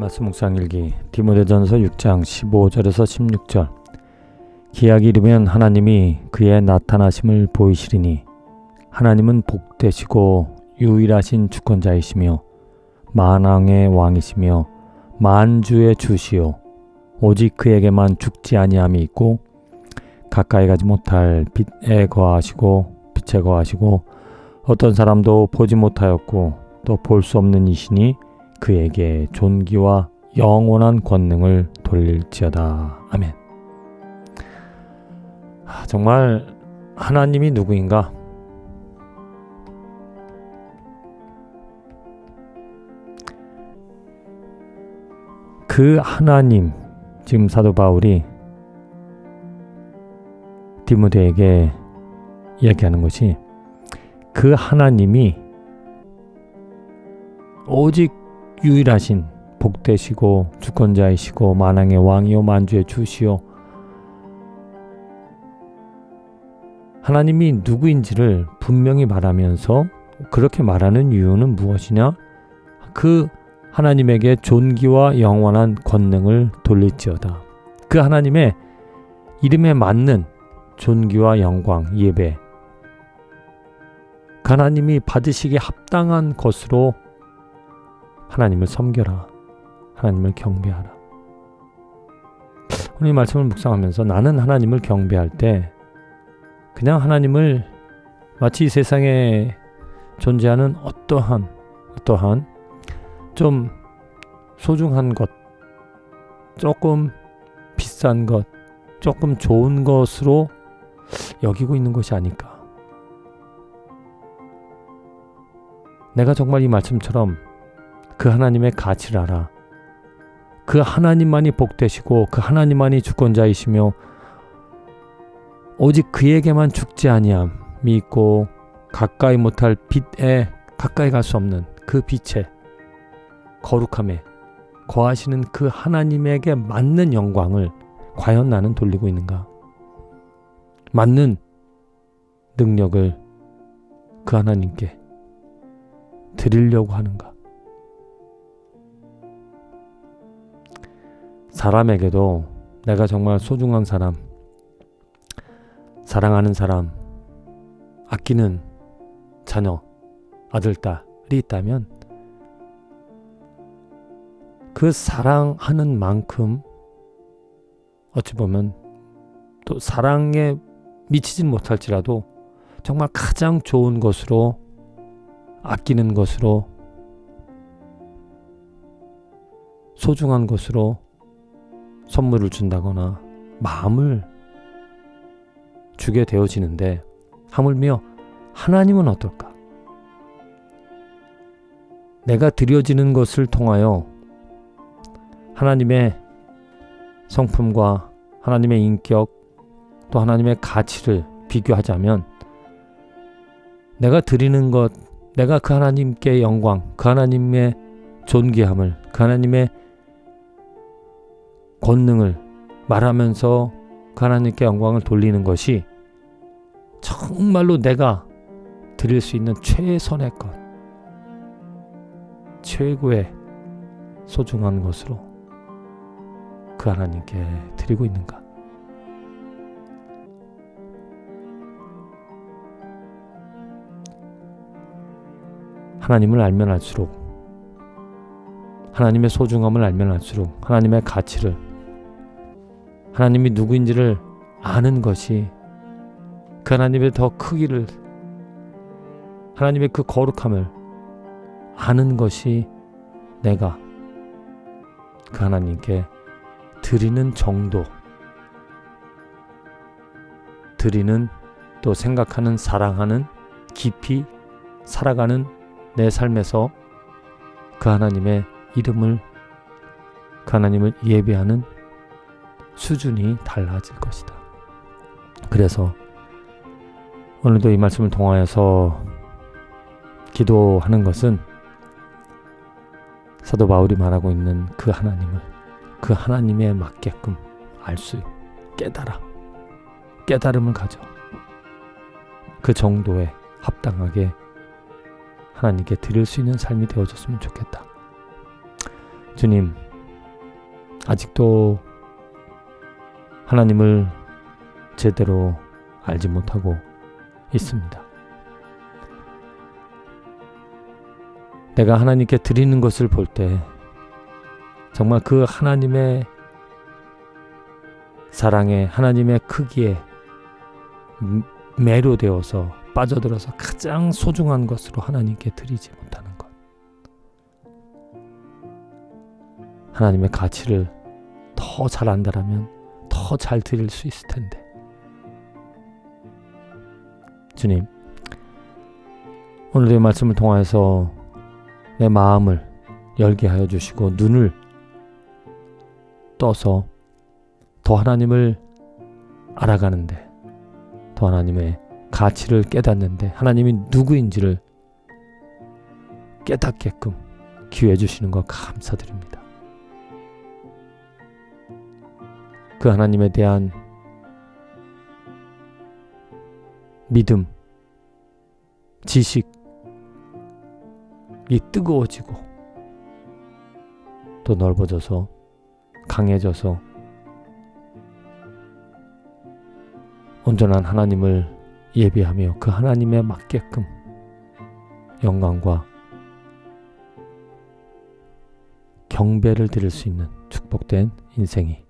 말씀 묵상일기 디모데전서 6장 15절에서 16절. 기약이 이르면 하나님이 그의 나타나심을 보이시리니 하나님은 복되시고 유일하신 주권자이시며 만왕의 왕이시며 만주의 주시요 오직 그에게만 죽지 아니함이 있고 가까이 가지 못할 빛에 거하시고 빛에 거하시고 어떤 사람도 보지 못하였고 또 볼 수 없는 이시니 그에게 존귀와 영원한 권능을 돌릴지어다. 아멘. 아, 정말 하나님이 누구인가? 그 하나님, 지금 사도 바울이 디모데에게 이야기하는 것이 그 하나님이 오직 유일하신 복되시고 주권자이시고 만왕의 왕이요 만주의 주시요 하나님이 누구인지를 분명히 말하면서 그렇게 말하는 이유는 무엇이냐? 그 하나님에게 존귀와 영원한 권능을 돌릴지어다. 그 하나님의 이름에 맞는 존귀와 영광, 예배, 그 하나님이 받으시기에 합당한 것으로 하나님을 섬겨라. 하나님을 경배하라. 오늘 이 말씀을 묵상하면서 나는 하나님을 경배할 때 그냥 하나님을 마치 이 세상에 존재하는 어떠한 어떠한 좀 소중한 것, 조금 비싼 것, 조금 좋은 것으로 여기고 있는 것이 아닐까. 내가 정말 이 말씀처럼 그 하나님의 가치를 알아. 그 하나님만이 복되시고 그 하나님만이 주권자이시며 오직 그에게만 죽지 아니함이 있고 가까이 못할 빛에 가까이 갈 수 없는 그 빛에 거룩함에 거하시는 그 하나님에게 맞는 영광을 과연 나는 돌리고 있는가? 맞는 능력을 그 하나님께 드리려고 하는가? 사람에게도 내가 정말 소중한 사람, 사랑하는 사람, 아끼는 자녀, 아들, 딸이 있다면 그 사랑하는 만큼 어찌 보면 또 사랑에 미치진 못할지라도 정말 가장 좋은 것으로 아끼는 것으로 소중한 것으로 선물을 준다거나 마음을 주게 되어지는데 하물며 하나님은 어떨까? 내가 드려지는 것을 통하여 하나님의 성품과 하나님의 인격 또 하나님의 가치를 비교하자면 내가 드리는 것, 내가 그 하나님께 영광, 그 하나님의 존귀함을, 그 하나님의 권능을 말하면서 그 하나님께 영광을 돌리는 것이 정말로 내가 드릴 수 있는 최선의 것, 최고의 소중한 것으로 그 하나님께 드리고 있는가? 하나님을 알면 알수록 하나님의 소중함을 알면 알수록 하나님의 가치를 하나님이 누구인지를 아는 것이 그 하나님의 더 크기를 하나님의 그 거룩함을 아는 것이 내가 그 하나님께 드리는 정도 드리는 또 생각하는 사랑하는 깊이 살아가는 내 삶에서 그 하나님의 이름을 그 하나님을 예배하는 수준이 달라질 것이다. 그래서 오늘도 이 말씀을 통하여서 기도하는 것은 사도 바울이 말하고 있는 그 하나님을 그 하나님에 맞게끔 알 수 깨달아 깨달음을 가져 그 정도에 합당하게 하나님께 드릴 수 있는 삶이 되어졌으면 좋겠다. 주님, 아직도 하나님을 제대로 알지 못하고 있습니다. 내가 하나님께 드리는 것을 볼 때 정말 그 하나님의 사랑에 하나님의 크기에 음, 매료되어서 빠져들어서 가장 소중한 것으로 하나님께 드리지 못하는 것. 하나님의 가치를 더 잘 안다라면 더 잘 드릴 수 있을 텐데. 주님, 오늘의 말씀을 통하여서 내 마음을 열게 하여 주시고 눈을 떠서 더 하나님을 알아가는데 더 하나님의 가치를 깨닫는데 하나님이 누구인지를 깨닫게끔 기회 주시는 것 감사드립니다. 그 하나님에 대한 믿음, 지식이 뜨거워지고 또 넓어져서 강해져서 온전한 하나님을 예비하며 그 하나님에 맞게끔 영광과 경배를 드릴 수 있는 축복된 인생이